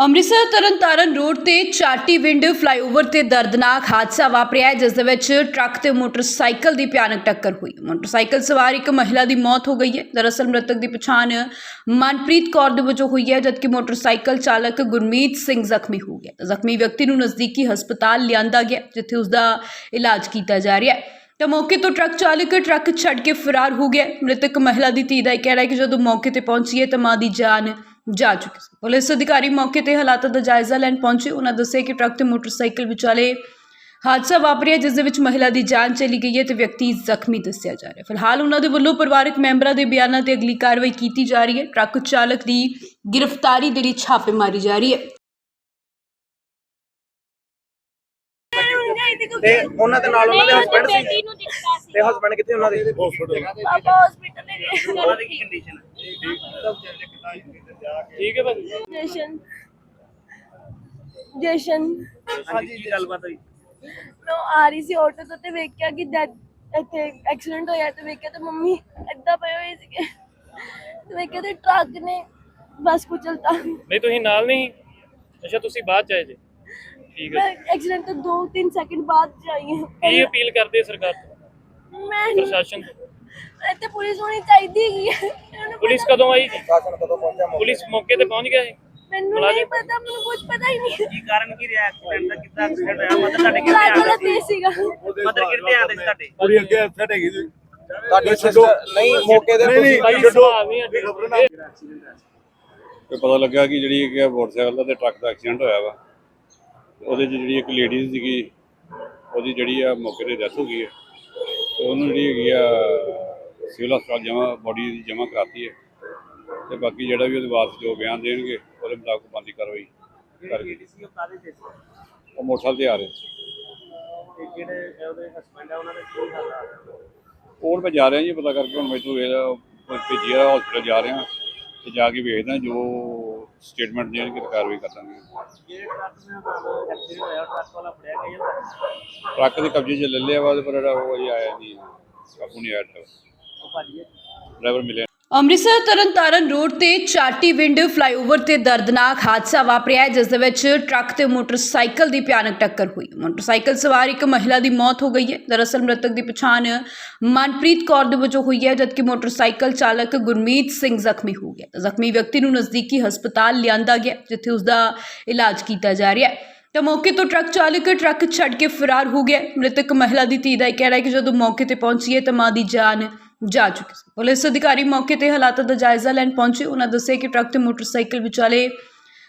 Amritsar Tarn Taran road ਤੇ ਚਾਟੀ wind flyover ਤੇ ਦਰਦਨਾਕ ਹਾਦਸਾ ਵਾਪਰਿਆ ਜਿਸ ਦੇ ਵਿੱਚ ਟਰੱਕ ਤੇ ਮੋਟਰਸਾਈਕਲ ਦੀ ਭਿਆਨਕ ਟੱਕਰ ਹੋਈ। ਮੋਟਰਸਾਈਕਲ ਸਵਾਰ ਇੱਕ ਮਹਿਲਾ ਦੀ ਮੌਤ ਹੋ ਗਈ ਹੈ। ਦਰਅਸਲ ਮ੍ਰਿਤਕ ਦੀ ਪਛਾਣ ਮਨਪ੍ਰੀਤ ਕੌਰ ਦੇ ਵਜੋਂ ਹੋਈ ਹੈ, ਜਦਕਿ ਮੋਟਰਸਾਈਕਲ ਚਾਲਕ ਗੁਰਮੀਤ ਸਿੰਘ ਜ਼ਖਮੀ ਹੋ ਗਿਆ। ਜ਼ਖਮੀ ਵਿਅਕਤੀ ਨੂੰ ਨਜ਼ਦੀਕੀ ਹਸਪਤਾਲ ਲਿਆਂਦਾ ਗਿਆ, ਜਿੱਥੇ ਉਸ ਦਾ ਇਲਾਜ ਕੀਤਾ ਜਾ ਰਿਹਾ ਹੈ। ਤਾਂ ਮੌਕੇ ਤੋਂ ਟਰੱਕ ਚਾਲਕ ਟਰੱਕ ਛੱਡ ਕੇ ਫਰਾਰ ਹੋ ਗਿਆ। ਮ੍ਰਿਤਕ ਮਹਿਲਾ ਦੀ ਧੀ ਦਾ ਇਹ ਕਹਿਣਾ ਹੈ ਕਿ ਜਦੋਂ ਮੌਕੇ ਤੇ ਪਹੁੰਚੀ ਹੈ, ਤਾਂ ਮਾਂ ਦੀ ਜਾਨ ਜਾ ਚੁੱਕੀ ਸੀ। ਪੁਲਿਸ ਅਧਿਕਾਰੀ ਮੌਕੇ ਤੇ ਹਾਲਾਤਾਂ ਦਾ ਜਾਇਜ਼ਾ ਲੈਣ ਪਹੁੰਚੇ। ਉਹਨਾਂ ਦੱਸਿਆ ਕਿ ਟਰੱਕ ਤੇ ਮੋਟਰਸਾਈਕਲ ਵਿਚਾਲੇ ਹਾਦਸਾ ਵਾਪਰਿਆ ਜਿਸ ਦੇ ਵਿੱਚ ਮਹਿਲਾ ਦੀ ਜਾਨ ਚਲੀ ਗਈ ਹੈ ਤੇ ਵਿਅਕਤੀ ਜ਼ਖਮੀ ਦੱਸਿਆ ਜਾ ਰਿਹਾ ਹੈ। ਫਿਲਹਾਲ ਉਹਨਾਂ ਦੇ ਵੱਲੋਂ ਪਰਿਵਾਰਕ ਮੈਂਬਰਾਂ ਦੇ ਬਿਆਨਾਂ ਤੇ ਅਗਲੀ ਕਾਰਵਾਈ ਕੀਤੀ ਜਾ ਰਹੀ ਹੈ। ਟਰੱਕ ਚਾਲਕ ਦੀ ਗ੍ਰਿਫਤਾਰੀ ਦੇ ਲਈ ਛਾਪੇਮਾਰੀ ਜਾਰੀ ਹੈ। ਤੇ ਉਹਨਾਂ ਦੇ ਨਾਲ ਉਹਨਾਂ ਦੇ ਹਸਬੰਡ ਸੀ? ਤੇ ਹਸਬੰਡ ਕਿੱਥੇ ਉਹਨਾਂ ਦੇ? ਹਸਪੀਟਲ ਗਏ। ਉਹਨਾਂ ਦੀ ਕੀ ਕੰਡੀਸ਼ਨ ਠੀਕ ਹੈ ਭਾਜੀ। ਜਸ਼ਨ। ਜਸ਼ਨ। ਹਾਂਜੀ ਕੀ ਗੱਲਬਾਤ ਹੋਈ? ਮੈਂ ਆ ਰਹੀ ਸੀ ਆਟੋ ਤੋਂ ਤੇ ਵੇਖਿਆ ਕਿ ਡੈਡ ਇੱਥੇ ਐਕਸੀਡੈਂਟ ਹੋਇਆ ਤੇ ਵੇਖਿਆ ਤੇ ਮੰਮੀ ਏਦਾਂ ਪਏ ਹੋਏ ਸੀਗੇ। ਤੇ ਵੇਖਿਆ ਤੇ ਟਰੱਕ ਨੇ ਬਸ ਕੁਚਲਤਾ ਨਹੀਂ ਤੁਸੀਂ ਨਾਲ ਨਹੀਂ? ਅੱਛਾ ਤੁਸੀਂ ਬਾਅਦ ਚ ਆਏ ਜੇ। ਠੀਕ ਹੈ। ਐਕਸੀਡੈਂਟ ਤੋਂ 2-3 ਸੈਕਿੰਡ ਬਾਅਦ ਜਾਈ ਕੀ ਹਾਂ। ਅਪੀਲ ਕਰਦੇ ਸਰਕਾਰ ਤੋਂ? ਮੈਂ ਨਹੀਂ- ਪ੍ਰਸ਼ਾਸਨ ਤੋਂ? ਇੱਥੇ ਪੁਲਿਸ ਹੋਣੀ ਚਾਹੀਦੀ ਹੈਗੀ ਹੈ। ਇਹਨੂੰ ਪੁਲਿਸ ਪਤਾ- ਕਦੋਂ ਆਈ? ਜੀ ਸ਼ਾਸਨ ਕਦੋਂ ਪਹੁੰਚਿਆ ਮੌਕੇ ਪੁਲਿਸ ਮੌਕੇ ਤੇ ਪਹੁੰਚ ਗਿਆ ਹੈ ਮੈਨੂੰ ਮੁਲਾਜ਼ਮ? ਨਹੀਂ ਪਤਾ ਮੈਨੂੰ ਕੁਝ ਪਤਾ ਹੀ ਨਹੀਂ। ਕੀ ਕਾਰਨ ਕੀ ਰਿਹਾ? ਐਕਸੀਡੈਂਟ ਦਾ ਕਿੱਦਾਂ ਐਕਸੀਡੈਂਟ ਹੋਇਆ? ਮਦਰ ਤੁਹਾਡੇ ਕਿੱਥੇ ਟਰੱਕ ਵਾਲਾ ਆਂਦੇ ਤੇਜ਼ ਸੀਗਾ। ਮਦਰ ਕਿੱਥੇ ਆਂਦੇ ਸੀ ਤੁਹਾਡੇ? ਕੁੜੀ ਅੱਗੇ ਹੱਥ ਹੈਗੀ ਜੀ ਤੁਹਾਡੀ ਸਿਸਟਰ ਨਹੀਂ ਮੌਕੇ ਤੇ ਨਹੀਂ, ਨਹੀਂ, ਭਾਈ ਛੱਡੋ। ਸੁਭਾਅ ਵੀ ਹੈ। ਤੇ ਪਤਾ ਲੱਗਾ ਕਿ ਜਿਹੜੀ ਕਿ ਮੋਟਰਸਾਈਕਲ ਦਾ ਤੇ ਟਰੱਕ ਦਾ ਐਕਸੀਡੈਂਟ ਹੋਇਆ ਵਾ। ਉਹਦੇ 'ਚ ਜਿਹੜੀ ਇੱਕ ਲੇਡੀ ਸੀਗੀ ਉਹਦੀ ਜਿਹੜੀ ਆ ਮੌਕੇ ਤੇ ਡੈਥ ਹੋ ਗਈ ਹੈ ਤੇ ਉਹਨੂੰ ਜਿਹੜੀ ਹੈਗੀ ਆ ਸਿਵਲ ਹਸਪਤਾਲ ਜਮਾ ਬੋਡੀ ਦੀ ਜਮਾ ਕਰਾਤੀ ਹੈ। ਤੇ ਬਾਕੀ ਜਿਹੜਾ ਵੀ ਉਹਦੇ ਵਾਰਸ ਜੋ ਬਿਆਨ ਦੇਣਗੇ ਉਹਦੇ ਮੁਤਾਬਕ ਬੰਦੀ ਕਾਰਵਾਈ ਕਰਕੇ ਉਹ ਕਾਦੇ ਤੇ ਸੀ ਉਹ ਮੋਟਰਸਾਈਕਲ ਤੇ ਆ ਰਹੇ। ਸੀ ਤੇ ਜਿਹੜੇ ਉਹਦੇ ਹਸਬੰਡ ਆ ਉਹਨਾਂ ਦੇ ਕੀ ਹਾਲ ਆ? ਹੋਰ ਮੈਂ ਜਾ ਰਿਹਾ ਜੀ ਪਤਾ ਕਰਕੇ ਹੁਣ ਮੈਨੂੰ ਇਹ ਭੇਜੀ ਆ ਹਸਪੀਟਲ ਜਾ ਰਿਹਾ। ਤੇ ਜਾ ਕੇ ਵੇਖਦਾ ਜੋ ਸਟੇਟਮੈਂਟ ਦੇਣਗੇ ਤੇ ਕਾਰਵਾਈ ਕਰਾਂਗੇ ਜਿਹੜੇ ਟਰੱਕ ਦੇ ਨਾਲ ਐਕਸੀਡੈਂਟ ਹੋਇਆ ਟਰੱਕ ਵਾਲਾ ਫੜਿਆ ਗਿਆ ਜਾਂ ਟਰੱਕ ਦੇ ਕਬਜ਼ੇ 'ਚ ਲੈ ਲਿਆ ਵਾ ਪਰ ਜਿਹੜਾ ਉਹ ਆਇਆ ਨਹੀਂ ਕਾਬੂ ਨਹੀਂ ਆਇਆ। ਡਰਾਈਵਰ ਮਿਲਿਆ ਅੰਮ੍ਰਿਤਸਰ ਤਰਨਤਾਰਨ ਰੋਡ ਤੇ ਚਾਟੀ ਵਿੰਡ ਫਲਾਈਓਵਰ ਤੇ ਦਰਦਨਾਕ ਹਾਦਸਾ ਵਾਪਰਿਆ ਹੈ, ਜਿਸ ਦੇ ਵਿੱਚ ਟਰੱਕ ਤੇ ਮੋਟਰਸਾਈਕਲ ਦੀ ਭਿਆਨਕ ਟੱਕਰ ਹੋਈ। ਮੋਟਰਸਾਈਕਲ ਸਵਾਰ ਇੱਕ ਮਹਿਲਾ ਦੀ ਮੌਤ ਹੋ ਗਈ ਹੈ। ਦਰਅਸਲ ਮ੍ਰਿਤਕ ਦੀ ਪਛਾਣ ਮਨਪ੍ਰੀਤ ਕੌਰ ਦੇ ਵਜੋਂ ਹੋਈ ਹੈ ਜਦਕਿ ਮੋਟਰਸਾਈਕਲ ਚਾਲਕ ਗੁਰਮੀਤ ਸਿੰਘ ਜ਼ਖਮੀ ਹੋ ਗਿਆ। ਜ਼ਖਮੀ ਵਿਅਕਤੀ ਨੂੰ ਨਜ਼ਦੀਕੀ ਹਸਪਤਾਲ ਲਿਆਂਦਾ ਗਿਆ ਜਿੱਥੇ ਉਸ ਦਾ ਇਲਾਜ ਕੀਤਾ ਜਾ ਰਿਹਾ ਹੈ। ਤਾਂ ਮੌਕੇ ਤੋਂ ਟਰੱਕ ਚਾਲਕ ਟਰੱਕ ਛੱਡ ਕੇ ਫਰਾਰ ਹੋ ਗਿਆ। ਮ੍ਰਿਤਕ ਮਹਿਲਾ ਦੀ ਧੀ ਦਾ ਕਹਿਣਾ ਹੈ ਕਿ ਜਦੋਂ ਮੌਕੇ ਤੇ ਪਹੁੰਚੀਏ ਤਾਂ ਮਾਂ ਦੀ ਜਾਨ ਜਾ ਚੁੱਕੀ ਸੀ। ਪੁਲਿਸ ਅਧਿਕਾਰੀ ਮੌਕੇ ਤੇ ਹਾਲਾਤਾਂ ਦਾ ਜਾਇਜ਼ਾ ਲੈਣ ਪਹੁੰਚੇ। ਉਹਨਾਂ ਦੱਸਿਆ ਕਿ ਟਰੱਕ ਤੇ ਮੋਟਰਸਾਈਕਲ ਵਿਚਾਲੇ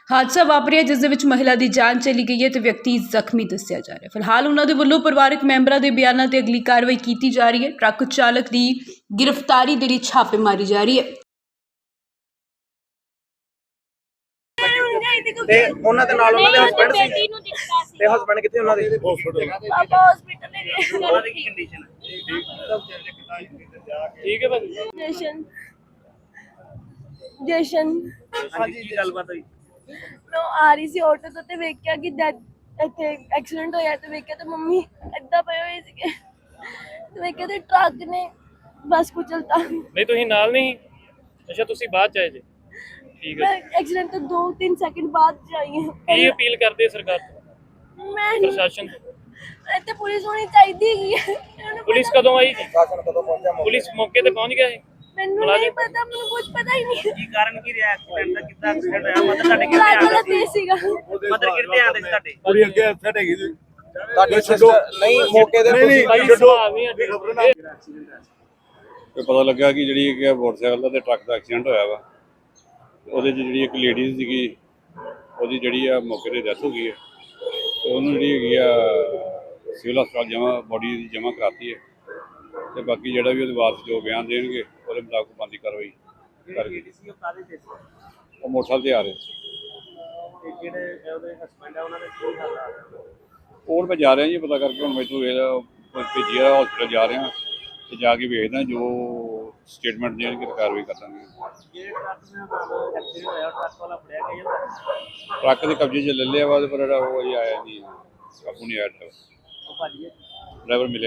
ਹਾਦਸਾ ਵਾਪਰਿਆ ਜਿਸ ਦੇ ਵਿੱਚ ਮਹਿਲਾ ਦੀ ਜਾਨ ਚਲੀ ਗਈ ਹੈ ਤੇ ਵਿਅਕਤੀ ਜ਼ਖਮੀ ਦੱਸਿਆ ਜਾ ਰਿਹਾ ਹੈ। ਫਿਲਹਾਲ ਉਹਨਾਂ ਦੇ ਵੱਲੋਂ ਪਰਿਵਾਰਕ ਮੈਂਬਰਾਂ ਦੇ ਬਿਆਨਾਂ ਤੇ ਅਗਲੀ ਕਾਰਵਾਈ ਕੀਤੀ ਜਾ ਰਹੀ ਹੈ। ਟਰੱਕ ਚਾਲਕ ਦੀ ਗ੍ਰਿਫਤਾਰੀ ਦੇ ਲਈ ਛਾਪੇਮਾਰੀ ਜਾਰੀ ਹੈ। ਤੇ ਉਹਨਾਂ ਦੇ ਨਾਲ ਉਹਨਾਂ ਦੇ ਹਸਬੰਡ ਸੀ? ਤੇ ਹਸਬੰਡ ਕਿੱਥੇ ਉਹਨਾਂ ਦੇ? ਪਾਪਾ ਹਸਪੀਟਲ ਲੈ ਗਏ ਉਹਨਾਂ ਦੀ ਕੀ ਕੰਡੀਸ਼ਨ ਠੀਕ ਹੈ ਭਾਜੀ। ਜਸ਼ਨ। ਜਸ਼ਨ। ਹਾਂਜੀ ਕੀ ਗੱਲਬਾਤ ਹੋਈ? ਮੈਂ ਆ ਰਹੀ ਸੀ ਆਟੋ ਤੋਂ ਤੇ ਵੇਖਿਆ ਕਿ ਡੈਡ ਇੱਥੇ ਐਕਸੀਡੈਂਟ ਹੋਇਆ ਤੇ ਵੇਖਿਆ ਤੇ ਮੰਮੀ ਏਦਾਂ ਪਏ ਹੋਏ ਸੀਗੇ। ਤੇ ਵੇਖਿਆ ਤੇ ਟਰੱਕ ਨੇ ਬਸ ਕੁਚਲਤਾ ਨਹੀਂ ਤੁਸੀਂ ਨਾਲ ਨਹੀਂ ਅੱਛਾ ਤੁਸੀਂ ਬਾਅਦ ਚ ਆਏ ਜੇ। ਠੀਕ ਮੈਂ ਹੈ ਐਕਸੀਡੈਂਟ ਤੋਂ 2-3 ਸੈਕਿੰਡ ਬਾਅਦ ਜਾਈ ਕੀ ਹਾਂ। ਅਪੀਲ ਕਰਦੇ ਸਰਕਾਰ ਤੋਂ? ਮੈਂ ਨਹੀਂ- ਪ੍ਰਸ਼ਾਸਨ ਤੋਂ? ਇੱਥੇ ਪੁਲਿਸ ਹੋਣੀ ਚਾਹੀਦੀ ਹੈਗੀ ਹੈ। ਇਹਨੂੰ ਪੁਲਿਸ ਕਦੋਂ ਆਈ ਜੀ ਸ਼ਾਸਨ ਕਦੋਂ ਪਹੁੰਚਿਆ ਮੌਕੇ ਪੁਲਿਸ ਮੌਕੇ ਤੇ ਪਹੁੰਚ ਗਿਆ ਹੈ ਮੈਨੂੰ ਮੁਲਾਜ਼ਮ? ਨਹੀਂ ਪਤਾ ਮੈਨੂੰ ਕੁਝ ਪਤਾ ਹੀ ਨਹੀਂ। ਕੀ ਕਾਰਨ ਕੀ ਰਿਹਾ? ਐਕਸੀਡੈਂਟ ਦਾ ਕਿੱਦਾਂ ਐਕਸੀਡੈਂਟ ਹੋਇਆ? ਮਦਰ ਤੁਹਾਡੇ ਕਿੱਥੇ ਵਾਲਾ ਆਂਦੇ ਤੇਜ਼ ਸੀ ਸੀਗਾ। ਮਦਰ ਕਿੱਥੇ ਆਂਦੇ ਸੀ ਤੁਹਾਡੇ? ਕੁੜੀ ਅੱਗੇ ਹੱਥ ਹੈਗੀ ਜੀ ਤੁਹਾਡੀ ਸਿਸਟਰ ਨਹੀਂ ਮੌਕੇ ਤੇ ਨਹੀਂ, ਨਹੀਂ, ਭਾਈ ਛੱਡੋ। ਸੁਭਾਅ ਵੀ ਹੈ। ਤੇ ਪਤਾ ਲੱਗਾ ਕਿ ਜਿਹੜੀ ਕਿ ਮੋਟਰਸਾਈਕਲ ਦਾ ਤੇ ਟਰੱਕ ਦਾ ਐਕਸੀਡੈਂਟ ਹੋਇਆ ਵਾ। ਉਹਦੇ 'ਚ ਜਿਹੜੀ ਇੱਕ ਲੇਡੀ ਸੀਗੀ ਉਹਦੀ ਜਿਹੜੀ ਆ ਮੌਕੇ ਤੇ ਡੈਥ ਹੋ ਗਈ ਹੈ ਤੇ ਉਹਨੂੰ ਜਿਹੜੀ ਹੈਗੀ ਆ ਸਿਵਲ ਹਸਪਤਾਲ ਜਮਾ ਬੋਡੀ ਦੀ ਜਮਾ ਕਰਾਤੀ ਹੈ। ਤੇ ਬਾਕੀ ਜਿਹੜਾ ਵੀ ਉਹਦੇ ਵਾਰਸ ਜੋ ਬਿਆਨ ਦੇਣਗੇ ਉਹਦੇ ਮੁਤਾਬਕ ਬੰਦੀ ਕਾਰਵਾਈ ਕਰਕੇ ਉਹ ਮੋਟਰਸਾਈਕਲ ਤੇ ਆ ਰਹੇ ਸੀ। ਜਿਹੜੇ ਉਹਦੇ ਹਸਬੰਡ ਆ ਉਹਨਾਂ ਦੇ ਕੀ ਹਾਲ ਆ? ਹੋਰ ਮੈਂ ਜਾ ਰਿਹਾ ਜੀ ਪਤਾ ਕਰਕੇ ਹੁਣ ਮੈਨੂੰ ਇਹ ਭੇਜੀ ਆ ਹਸਪੀਟਲ ਜਾ ਰਿਹਾ। ਤੇ ਜਾ ਕੇ ਵੇਖਦਾ ਜੋ ਸਟੇਟਮੈਂਟ ਦੇਣਗੇ ਤੇ ਕਾਰਵਾਈ ਕਰਾਂਗੇ ਟਰੱਕ ਦੇ ਕਬਜ਼ੇ 'ਚ ਲੈ ਲਿਆ ਵਾ ਪਰ ਜਿਹੜਾ ਉਹ ਅਜੇ ਆਇਆ ਨਹੀਂ ਕਾਬੂ ਨਹੀਂ ਆਇਆ। ਡਰਾਈਵਰ ਮਿਲਿਆ